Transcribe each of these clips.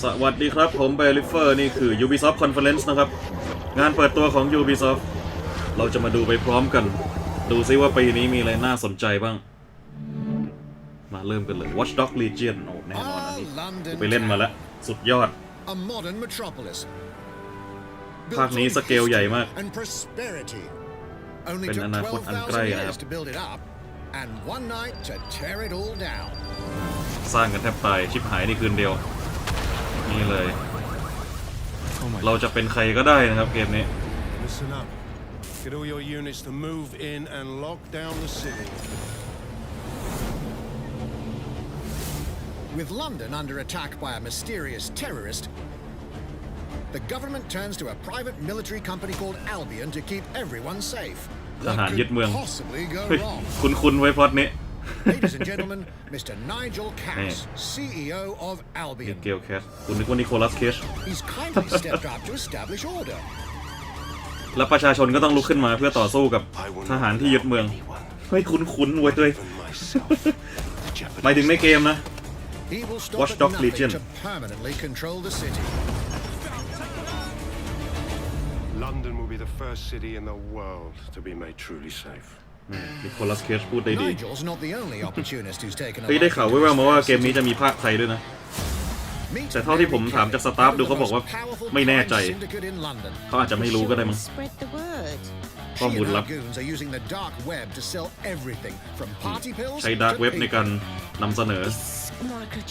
สวัสดีครับ ผมเบลิเฟอร์ นี่คือ Ubisoft Conference นะครับ งานเปิดตัวของ Ubisoft เราจะมาดูไปพร้อมกัน ดูซิว่าปีนี้มีอะไรน่าสนใจบ้าง มาเริ่มกันเลย Watch Dogs Legion โอ้แน่นอนอันนี้ไปเล่นมาแล้ว สุดยอด ภาคนี้สเกลใหญ่มาก เป็นอนาคตอันใกล้ะครับสร้างกันแทบตายชิบหายในคืนเดียวนี่เลย เราจะเป็นใครก็ได้นะครับเกมนี้ Listen up. Get all your units to move in and lock down the city. With London under attack by a mysterious terrorist, the government turns to a private military company called Albion to keep everyone safe. ทหารยึดเมือง possibly go wrong. คุณคุณไว้พอดนี้ Ladies and gentlemen, Mr. Nigel Cass, CEO of นิ Albion. เกลแคสคุณนึกว่านิโคลัสเคส He's kindly stepped up to establish order. และประชาชนก็ต้องลุกขึ้นมาเพื่อต่อสู้กับทหารที่ยึดเมืองไม่คุ้นๆเว้ยด้วยหมายถึงในเกมนะ He will stop Watch at Dogs nothing Legion. to permanently control the city. London will be the first city in the world to be made truly safe. มีคนรัสเคชพูดได้ดีเฮ้ยได้ข่าวไว่วมาว่าเกมนี้จะมีภาคไทยด้วยนะ แต่เท่าที่ผมถามจากสตาฟดูเขาบอกว่าไม่แน่ใจ เขาอาจจะไม่รู้ก็ได้มั้งข้อมูลลับ ใช้ดาร์กเว็บในการนำเสนอ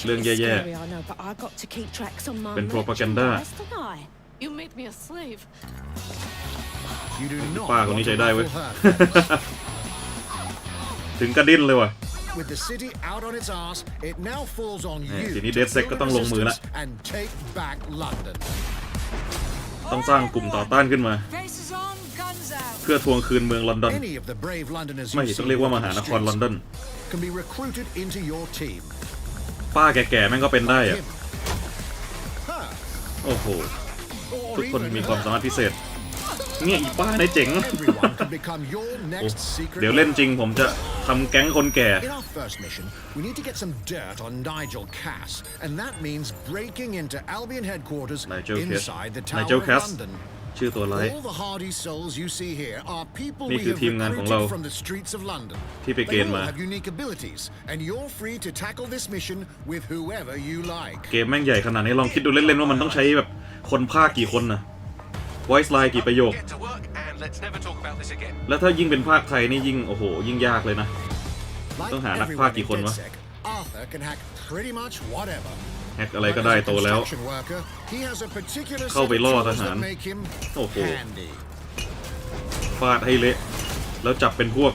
เรื่องแย่ๆ เป็นโปรรพาแกนดา You made ป้าคนนี้ใช้ได้เว้ยถึงกระดิ้นเลยวะทีนี้ เดซเซ็กก็ต้องลงมือละต้องสร้างกลุ่มต่อต้านขึ้นมา เพื่อทวงคืนเมืองลอนดอนไม่ต้องเรียกว่ามหานครลอนดอนป้าแก่ๆแม่งก็เป็นได้อะโอ้โหทุกคนมีความสามารถพิเศษเนี่ยอีป้าในเจ๋ง เดี๋ยวเล่นจริงผมจะทำแก๊งคนแก่ In our first m i s s i o ชื่อตัวอะไรนี่คือทีมงานของเราที่ไปเกณมาเกมแม่งใหญ่ขนาดนี้ลองคิดดูเล่นๆว่ามันต้องใช้แบบคนภาคกี่คนนะ voice line กี่ประโยคแล้วถ้ายิ่งเป็นภาคไทยนี่ยิ่งโอ้โหยิ่งยากเลยนะ ต้องหานักภาคกี่คนวะ แฮกอะไรก็ได้โตแล้ว เข้าไปล่อทหาร โอ้โหฟาดให้เละ แล้วจับเป็นพวก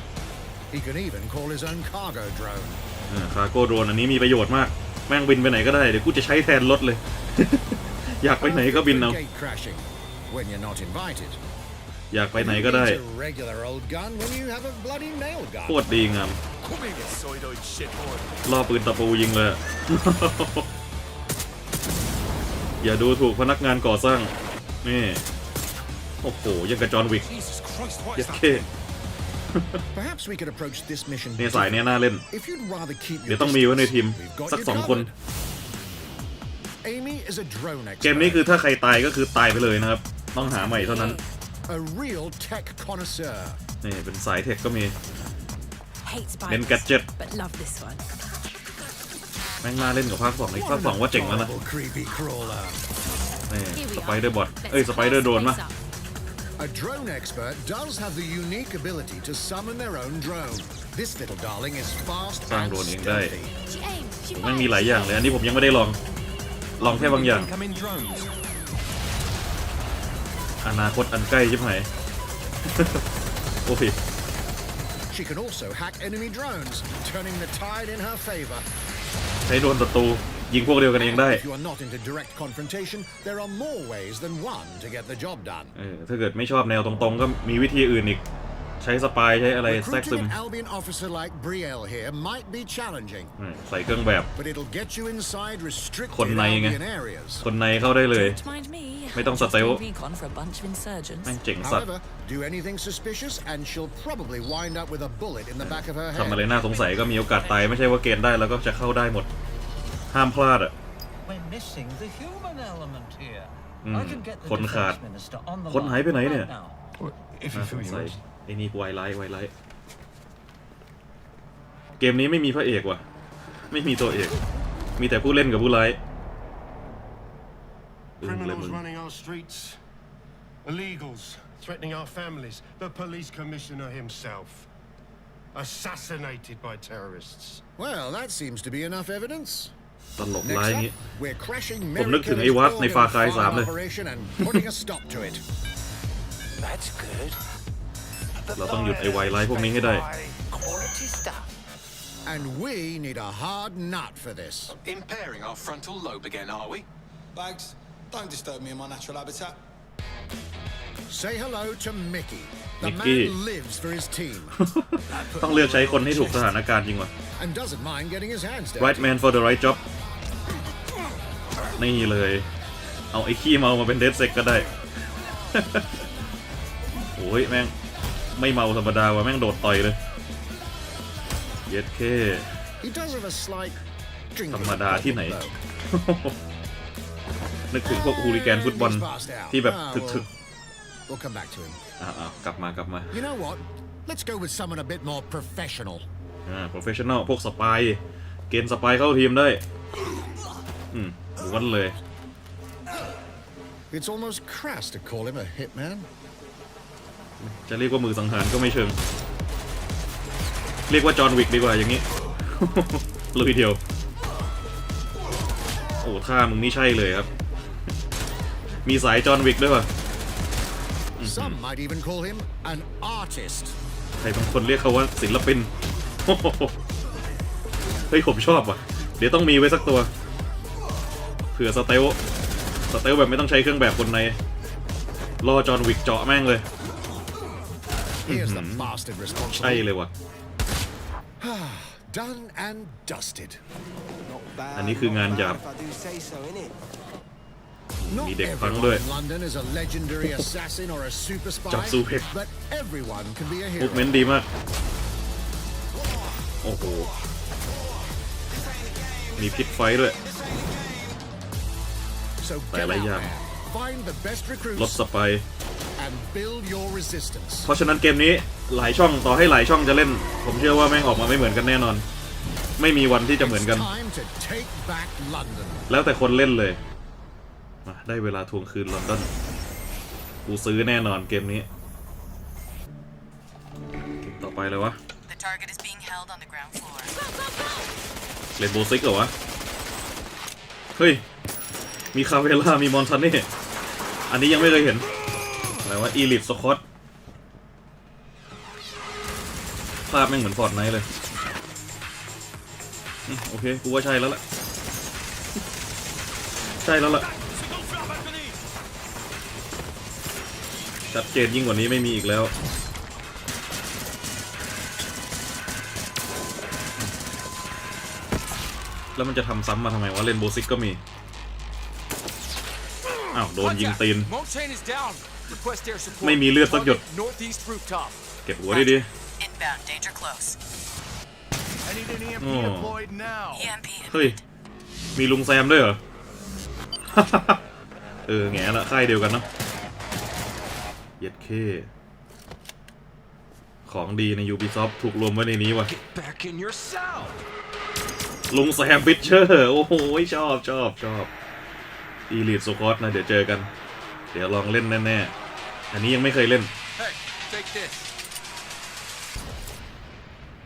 คาร์โก้โดรนอันนี้มีประโยชน์มาก แม่งบินไปไหนก็ได้เดี๋ยวกูจะใช้แทนรถเลย อยากไปไหนก็บินเอา when you're not invited. อยากไปไหนก็ได้โคตรดีงามรอปืนตะปูยิงเลยอย่าดูถูกพนักงานก่อสร้างนี่โอ้โหยังกระจอนวิกยักเค้นี่สายเนี่ยน่าเล่นเดี๋ยวต้องมีไว้ในทีมสักสองคน เกมนี้คือถ้าใครตายก็คือตายไปเลยนะครับต้องหาใหม่เท่านั้นนี่เป็นสายเทคก็มีเล่นกแเจ็ตแม่งน่าเล่นกับภาคสองไอ้ภาคสองว่าเจ๋งมากนะนี่สไปเดอร์บอทเอ้ยสไปเดอร์โดนมะ A drone expert does have the u n i q u ไม่มีหลายอย่างเลยอันนี้ผมยังไม่ได้ลอง ลองแค่บางอย่างอนาคตอันใกล้ใช่ไหมโอ้ย She can also hack enemy drones, turning the tide in her favor. ใช้โดนศัตรูยิงพวกเดียวกันเองได้ If you are not into direct confrontation, there are more ways than one to get the job done. เออถ้าเกิดไม่ชอบแนวตรงๆ ก็มีวิธีอื่นอีกใช้สปาย ใช้อะไรแทรกซึมใส่เครื่องแบบ คนในไงคนในเข้าได้เลย ไม่ต้องสัตลไม่ต้องเจ๋งสัตว์เจ๋งสัตว์ do anything suspicious and she'll probably wind up with a bullet in the back of her head ทำอะไรน่าสงสัยก็มีโอกาสตายไม่ใช่ว่าเกณฑ์ได้ แล้วก็จะเข้าได้หมดห้ามพลาดอ่ะ we're missing the human element here คนขาดคนหายไปไหนเนี่ย if you feel you must ไอ้นี่ไวไลท์ไวไลท์เกมนี้ไม่มีพระเอกว่ะไม่มีตัวเอก มีแต่ผู้เล่นกับผู้ร้ายอึ้งเลยมึง illegals threatening our families, the police commissioner himself. Assassinated by terrorists. Well, that seems to be enough evidence. ตลกร้ายงี้ผมนึกถึงไอ้วัดในฟาคายสามเลย That's good. เราต้องหยุดไอไวไลพวกนี้ให้ได้ And we need a hard nut for this. Impairing our frontal lobe again, are we? Bags, don't disturb me in my natural habitat. Say hello to Mickey. The man lives for his team. ต้องเลือกใช้คนให้ถูกสถานการณ์จริงวะ And doesn't mind getting his hands dirty. Right man for the right job. นี่เลย เอาไอ้ขี้เมามาเป็นเดสเซ็กก็ได้ โอ้ยแม่งไม่เมาธรรมดาว่ะแม่งโดดต่อยเลย เย็ดเคธรรมดาที่ไหน นึกถึงพวกฮูลิแกนฟุตบอลที่แบบถึกๆอกลับมากลับมา Let's go with someone a bit more professional อ่า professional พวกสปาย เกณฑ์สปายเข้าทีมได้ อืมวันเลย It's almost crass to call him a hitman จะเรียกว่ามือสังหารก็ไม่เชิง เรียกว่าจอห์นวิกดีกว่าอย่างนี้ลุยเดียว โอ้ท่ามึงนี่ใช่เลยครับ มีสายจอห์นวิกด้วยป่ะใครบางคนเรียกเขาว่าศิลปิน เฮ้ย ผมชอบว่ะ เดี๋ยวต้องมีไว้สักตัว เผื่อสเตลสเตลแบบไม่ต้องใช้เครื่องแบบคนในรอจอห์นวิกเจาะแม่งเลย Here's the bastard ใช่ responsible. เลยว่ะ Done and dusted. อันนี้คืองานหยาบ Not มีเด็กฟัง everyone ด้วย in London is a legendary assassin or a super จับ spy, ซูเพช but everyone can be a มู hero. ฟเมนต์ดีมากโอ้โหมีพิษไฟด้วย So get out there, find the best รถ recruits, สไปร์เพราะฉะนั้นเกมนี้หลายช่องต่อให้หลายช่องจะเล่น ผมเชื่อว่าแม่งออกมาไม่เหมือนกันแน่นอน ไม่มีวันที่จะเหมือนกัน แล้วแต่คนเล่นเลยได้เวลาทวงคืนลอนดอนกูซื้อแน่นอนเกมนี้ต่อไปเลยวะเลนโบซิกเหรอวะเฮ้ยมีคาเวล่ามีมอนทันนี่อันนี้ยังไม่เคยเห็นอะไรวาอีลิทสกอตภาพแม่งเหมือนฟอร์ดไนเลยโอเคกูว่าใช่แล้วล่ะใช่แล้วล่ะชัดเจนยิ่งกว่านี้ไม่มีอีกแล้ว แล้วมันจะทำซ้ำมาทำไมวะเล่นโบซิกก็มี อ้าว โดนยิงตีนไม่มีเลือดสักหยดเก็บหัวดีดีโอ้เฮ้ยมีลุงแซมด้วยเหรอ เออแง่ละค่ายเดียวกันเนาะเย็ดเค ของดีใน Ubisoft ถูกรวมไว้ในนี้ว่ะ ลุงแซมบิชเชอร์ โอ้โห ชอบชอบชอบอีลีดสกอตนะ เดี๋ยวเจอกันเดี๋ยวลองเล่นแน่ๆ อันนี้ยังไม่เคยเล่น Hey,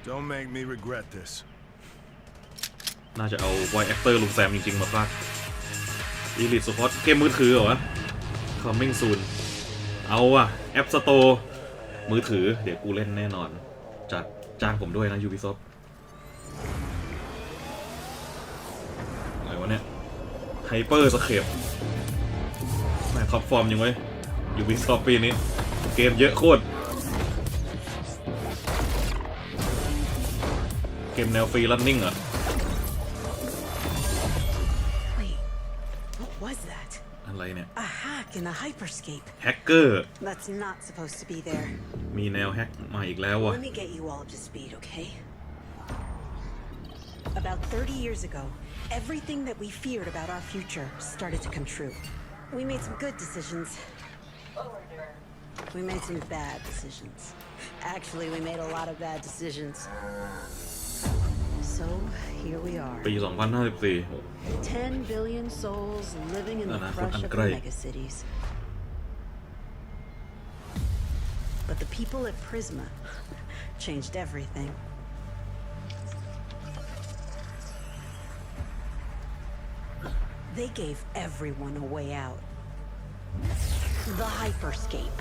Don't make me regret this. น่าจะเอาไวแอคเตอร์ลุงแซมจริง ๆมาพากอีลิทสปอตเกมมือถือเหรอวะมมิ่งซูนเอาอะแอปสโตร์มือถือ เดี๋ยวกูเล่นแน่นอนจัดจ้างผมด้วยนะยูบิซอฟอะไรวะเนี่ยไฮเปอร์สเคปท็อปฟอร์มยังไว้อยู่บีซอฟปีนี้ เกมเยอะโคตรเกมแนวฟรีลันนิ่งอ่ะ Wait, what was that? อะไรเนี่ย A hack in the hyperscape. แฮกเกอร์ That's not supposed to be there. มีแนวแฮกมาอีกแล้วว่ะ Let me get you all up to speed, okay? About 30 years ago, everything that we feared about our future started to come true. We made some good decisions. We made some bad decisions. Actually, we made a lot of bad decisions. So, here we are. ปี2054 10 billion souls living in the crush of the megacities. But the people at Prisma changed everything. They gave everyone a way out. The Hyperscape.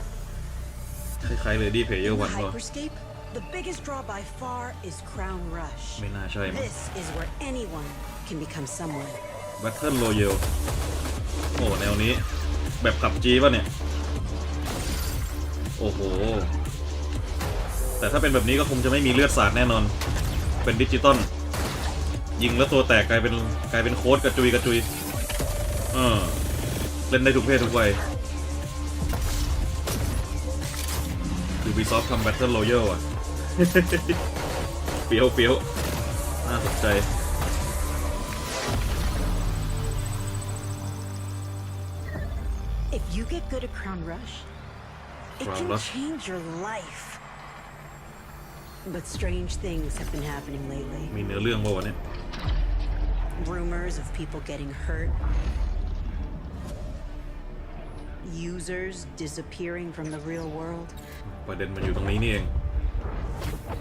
คล้ายๆเลยด p เพย e r The o ว e ป่ะ Hyperscape? The biggest draw by far is Crown Rush. ไม่น่าใช่ไหม This is where anyone can become someone. Battle Royale โอ้แนวนี้แบบขับจีป่ะเนี่ย โอ้โห แต่ถ้าเป็นแบบนี้ก็คงจะไม่มีเลือดสาดแน่นอน เป็นดิจิตอล ยิงแล้วตัวแตกกลายเป็นกลายเป็นโค้ดกระจุยกระจุยเออเล่นได้ทุกเพศทุกวัยคือวีซอฟทำแบทเทิลโรยัลอ่ะเปียวเปียวน่าสนใจมีเนื้อเรื่องบ้างวะเนี่ย Rumors of people getting hurt, users disappearing from the real world? Eh.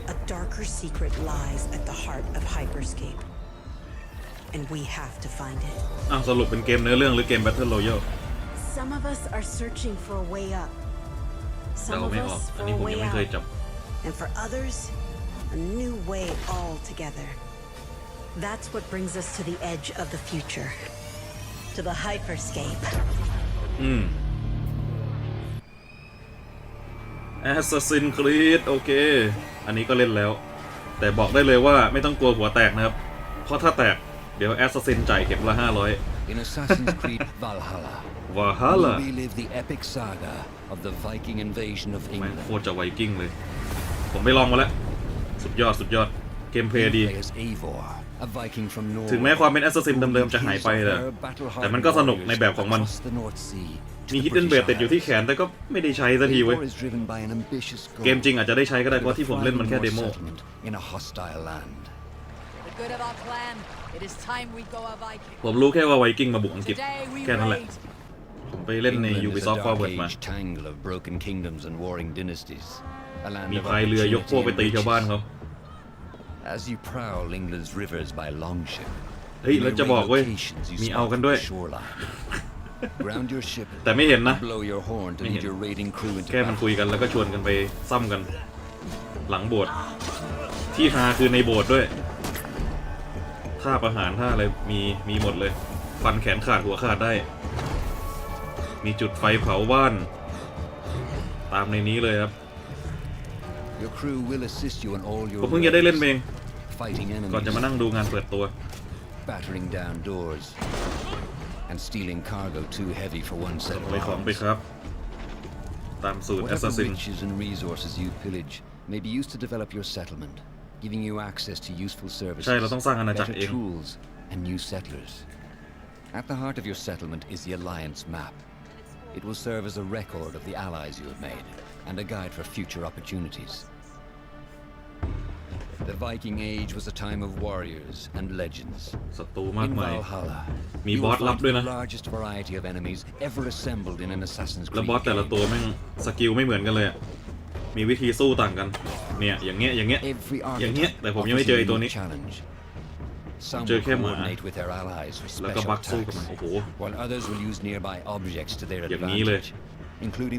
A darker secret lies at the heart of Hyperscape. And we have to find it. Ah, battle Some of us are searching for a way up. Some of us for a way out. And for others, a new way altogether. That's what brings us to the edge of the future. To the hyperscape. อืม hmm. แอสซัสซินครีดโอเค อันนี้ก็เล่นแล้ว แต่บอกได้เลยว่าไม่ต้องกลัวหัวแตกนะครับ เพราะถ้าแตกเดี๋ยวแอสซ s s i n จ่ายเข็มละ 500 In Assassin's Creed Valhalla Valhalla e l i v e the epic saga of the Viking invasion of England โคตรจะไวกิ้งเลย ผมไปลองมาแล้ว สุดยอดสุดยอดเกมเพลย์ดี ถึงแม้ความเป็นแอสซัสซินเดิมๆจะหายไปแต่แต่มันก็สนุกในแบบของมันมีฮิดเด้นเบลติดอยู่ที่แขนแต่ก็ไม่ได้ใช้สักทีเว้ย เกมจริงอาจจะได้ใช้ก็ได้เพราะที่ผมเล่นมันแค่เดโมผมรู้แค่ว่าไวกิ้งมาบุกอังกฤษแค่นั้นแหละ ผมไปเล่นใน Ubisoft Forward มา มีพายเรือยกพวกไปตีชาวบ้านเขาเฮ้ยแล้วจะบอกเว้ย มีเอากันด้วยแต่ไม่เห็นนะไม่เห็นแค่มันคุยกันแล้วก็ชวนกันไปซ้ำกัน หลังโบสถ์ที่ฮาคือในโบสถ์ด้วยท่าประหารท่าอะไรมีมีหมดเลย ฟันแขนขาดหัวขาดได้ มีจุดไฟเผาบ้านตามในนี้เลยครับผมเพิ่งจะได้เล่นเองก่อนจะมานั่งดูงานเปิดตัว and stealing cargo too heavy for one set ของไป of ของไป arms. ครับตามสูตรแอสซั Whatever riches and resources you pillage may be used to develop your settlement, giving you access to useful services, better tools, and new settlers. At the heart of your settlement is the Alliance map. It will serve as a record of the allies you have made and a guide for future opportunities. The Viking Age was a time of warriors and legends. In Valhalla, you will find the largest variety of enemies ever assembled in an Assassin's แล้ว Creed บอสแต่ละ game. ตัวแม่งสกิลไม่เหมือนกันเลยอะมีวิธีสู้ต่างกันเนี่ยอย่างเงี้ย Every อย่างเงี้ย archetype แต่ผมยังไม่ offers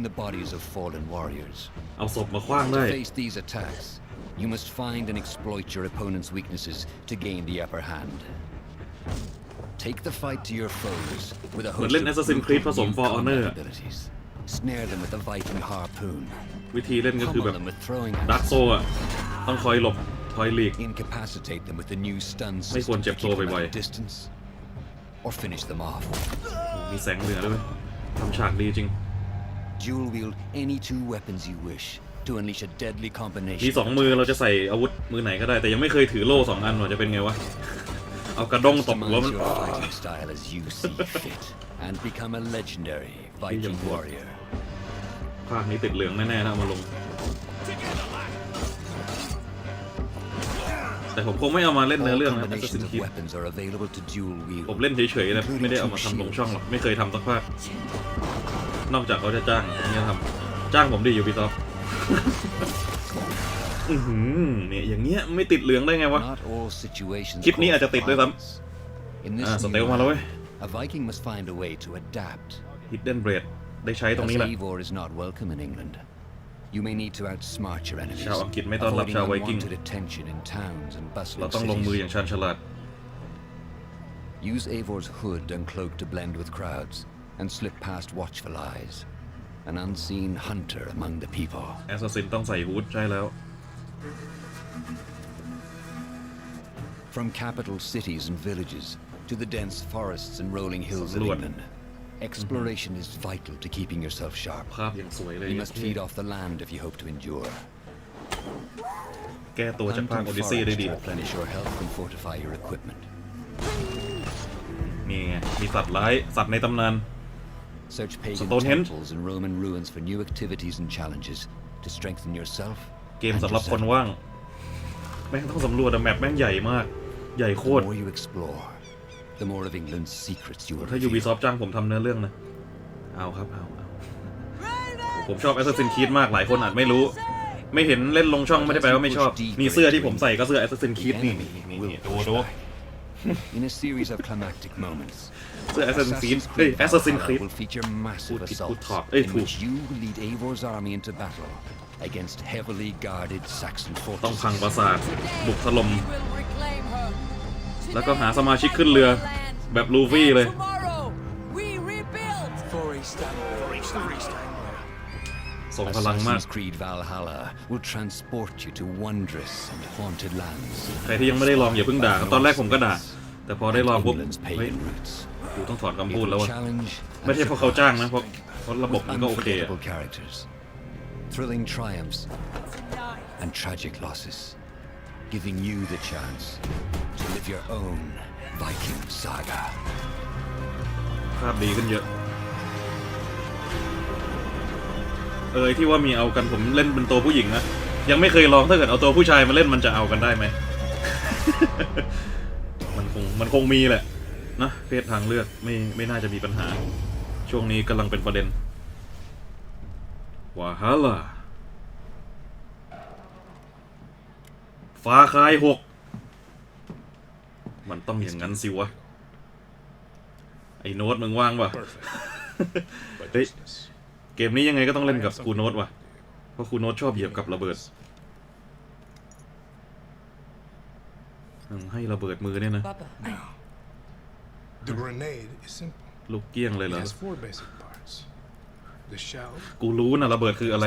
the bodies of you must find and exploit your opponent's weaknesses to gain the upper hand. Take the fight to your foes with a host เหมือนเล่น abilities. Snare them with a Viking harpoon. วิธีเล่นก็คือ Pummel แบบ them Incapacitate them with the new stun system to keep them at distance. Or finish them off. มีแสงเหนือด้วยไหมทำฉากดีจริง Dual wield any two weapons you wish to unleash a deadly ี combination. สองมือเราจะใส่อาวุธมือไหนก็ได้แต่ยังไม่เคยถือโล่สองอันว่าจะเป็นไงวะ เอากระด้งตบหัวมัน y o ภาคนี้ติดเหลืองแน่ๆนะเอามาลง แต่ผมคงไม่เอามาเล่นเนื้อเรื่องนะแต่ b i n a t i o ผมเล่นเฉยๆนะไม่ได้เอามาทำลงช่องหรอกไม่เคยทำสักภาค นอกจากเขาจะจ้างเนี่ยทำจ้างผมดีอยู่พี่ซ็อปนี่อย่างเงี้ยไม่ติดเหลืองได้ไงวะคลิปนี้อาจจะติดด้วยซ้ำอ่าสเต็ปมาเลย A Viking must find a way to adapt. Hidden Blade ได้ใช้ตรงนี้แหละ Because Eivor is not welcome in England. You may need to outsmart your enemies. ชาวอังกฤษไม่ต้อนรับชาวไวกิ้งเราต้องลงมืออย่างชาญฉลาด Use Eivor's hood and cloak to blend with crowds and slip past watchful eyes an unseen hunter among the people. From capital cities and villages to the dense forests and rolling hills of สำรวจ England, exploration is vital to keeping yourself sharp. You must feed off the land if you hope to endure. แก้ตัวจาก Hunt and โอดิซี to replenish your health and fortify your equipment. นี่ไงมีสัตว์ร้ายสัตว์ในตำนาน Search pagan Stonehenge. temples and Roman ruins for new activities and challenges to strengthen yourself. เกม and สำหรับคน yourself. ว่างแม่งต้องสำรวจอะแมปแม่งใหญ่มาก ใหญ่โค The ตร more you explore, the more of England's secrets you will ถ้า reveal. Ubisoft จ้างผมทำเนื้อเรื่องนะ เอาครับเอาเอา ผมชอบ Assassin's Creed มากหลายคนอาจไม่รู้ ไม่เห็นเล่นลงช่องไม่ได้แปลว่าไม่ชอบ มีเสื้อที่ผมใส่ก็เสื้อ Assassin's Creed นี่นี่นี่นี่ดูดู Push back. in a series of climactic moments. So Assassin's Creed, Assassin's Creed will feature massive assaults in which you lead Eivor's army into battle against heavily guarded Saxon forces. แล้วก็หาสมาชิกขึ้นเรือแบบลูฟี่เลยงพลังมาก Creed Valhalla will transport you to wondrous and haunted lands ใครที่ยังไม่ได้ลองอย่าเพิ่งด่าครับตอนแรกผมก็ด่าแต่พอได้ลองปุ๊บเฮ้ยกูต้องถอนคำพูดแล้ววะไม่ใช่เพราะเขาจ้างนะเพราะเพราะระบบมันก็โอเคอะ Thrilling triumphs and tragic losses giving you the chance to live your own Viking saga ภาพดีขึ้นเยอะเอยที่ว่ามีเอากันผมเล่นเป็นตัวผู้หญิงนะ ยังไม่เคยลองถ้าเกิดเอาตัวผู้ชายมาเล่นมันจะเอากันได้ไหม มันคงมันคงมีแหละ นะ เพศทางเลือกไม่ไม่น่าจะมีปัญหา ช่วงนี้กำลังเป็นประเด็นว่าฮาล่ะฟ้าคายหกมันต้องอย่างนั้นสิวะ ไอโน้ตมึงว่างปะเกมนี้ยังไงก็ต้องเล่นกับคูโนตว่ะ เพราะคูโนตชอบเหยียบกับระเบิดให้ระเบิดมือเนี่ยนะ ลูกเกี้ยงเลยเหรอ กูรู้นะ ระเบิดคืออะไร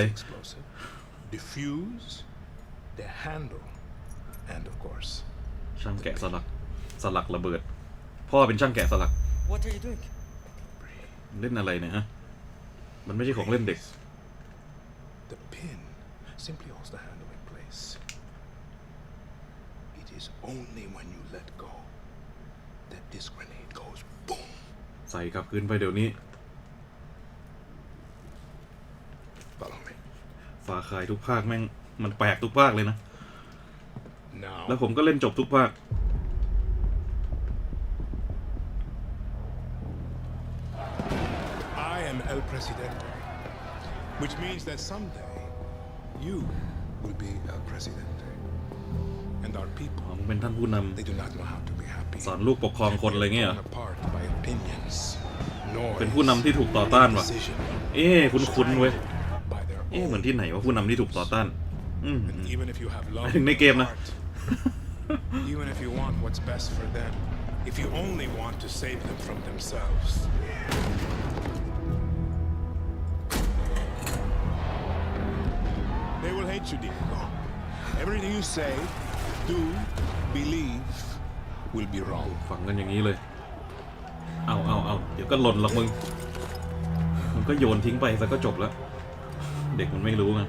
ช่างแกะสลักสลักระเบิด พ่อเป็นช่างแกะสลัก เล่นอะไรเนี่ยฮะมันไม่ใช่ของเล่นเด็ก The pin simply holds the handle in place. It is only when you let go that this grenade goes boom. ใส่กลับคืนไปเดี๋ยวนี้ Follow me. ฝาคายทุกภาคแม่ง มันแปลกทุกภาคเลยนะ Now. แล้วผมก็เล่นจบทุกภาค presidente, which means that someday you will be el presidente. And our people, เป็นท่านผู้น they do not know how to be happy. สอนลูกปกครองคนอะไรเงี้ยเป็นผู้นำที่ถูกต่อต้านวะ d e c i s i เอ๊คุ้นๆเว้ยเอ้เหมือนที่ไหนว่าผู้นำที่ถูกต่อต้านอืมถึงในเกมนะ h e v e n if you want what's best for them, if you only want to save them from themselves, what you did. Everything you say, do, believe will be wrong. ฝังกันอย่างนี้เลย เอาเอาเอาเดี๋ยวก็หล่นหรอกมึงมันก็โยนทิ้งไปแล้วก็จบละเด็กมันไม่รู้ไง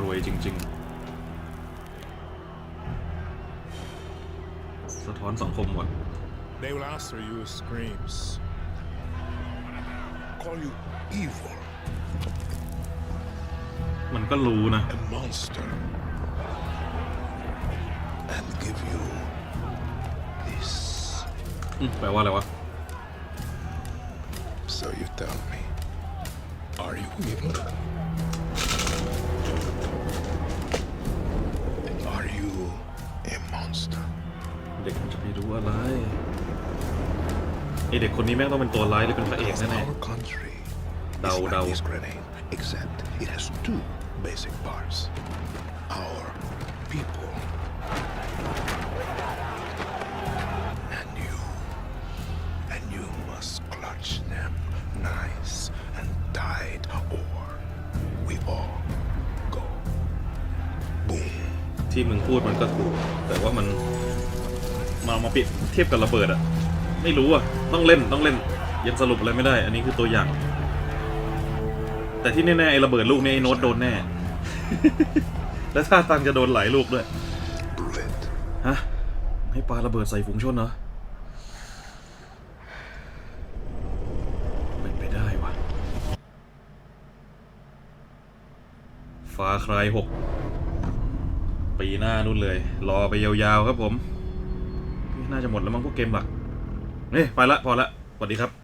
รวยจริงๆ สะท้อนสังคมหมด They will answer your screams. Call you evil. มันก็รู้นะ a monster and give you this อืมแปลว่าอะไรวะ so you tell me are you evil are you a monster เด็กมันจะไปรู้อะไรไอเด็กคนนี้แม่งต้องเป็นตัวร้ายหรือเป็นพระเอกแน่ our country ๆเดา is เดา like this grenade except it has two basic parts. Our people. And you. And you must clutch them nice and tight, or we all go. Boom. ที่มึงพูดมันก็ถูก แต่ว่ามันมามาเปรียบเทียบกับระเบิดอะไม่รู้อะต้องเล่นต้องเล่น ยังสรุปอะไรไม่ได้ อันนี้คือตัวอย่างแต่ที่แน่ๆไอ้ระเบิดลูกนี้ ไอ้โน้ตโดนแน่ และท่าตังจะโดนหลายลูกด้วย ฮะให้ปลาระเบิดใส่ฝูงชนเหรอไปได้วะ ฟ้าคลายหกปีหน้านู่นเลย รอไปยาวๆครับผม น่าจะหมดแล้วมั้งพวกเกมหลักนี่ไปละพอละสวัสดีครับ